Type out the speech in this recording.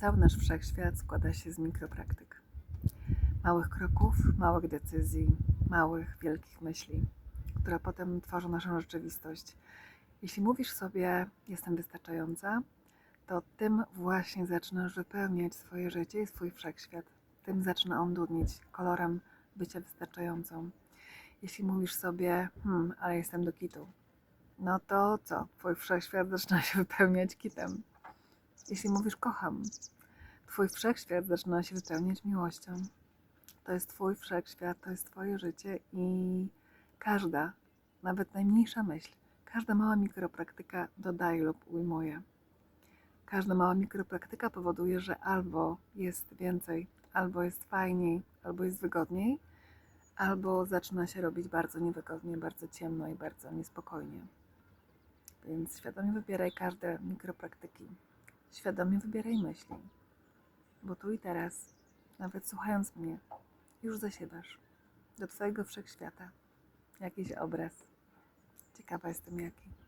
Cały nasz wszechświat składa się z mikropraktyk. Małych kroków, małych decyzji, małych, wielkich myśli, które potem tworzą naszą rzeczywistość. Jeśli mówisz sobie, jestem wystarczająca, to tym właśnie zaczynasz wypełniać swoje życie i swój wszechświat. Tym zaczyna on dudnić kolorem bycia wystarczającą. Jeśli mówisz sobie, hmm, ale jestem do kitu, no to co? Twój wszechświat zaczyna się wypełniać kitem. Jeśli mówisz kocham, Twój wszechświat zaczyna się wypełniać miłością. To jest Twój wszechświat, to jest Twoje życie i każda, nawet najmniejsza myśl, każda mała mikropraktyka dodaje lub ujmuje. Każda mała mikropraktyka powoduje, że albo jest więcej, albo jest fajniej, albo jest wygodniej, albo zaczyna się robić bardzo niewygodnie, bardzo ciemno i bardzo niespokojnie. Więc świadomie wybieraj każde mikropraktyki. Świadomie wybieraj myśli. Bo tu i teraz, nawet słuchając mnie, już zasiewasz do Twojego wszechświata jakiś obraz. Ciekawa jestem jaki.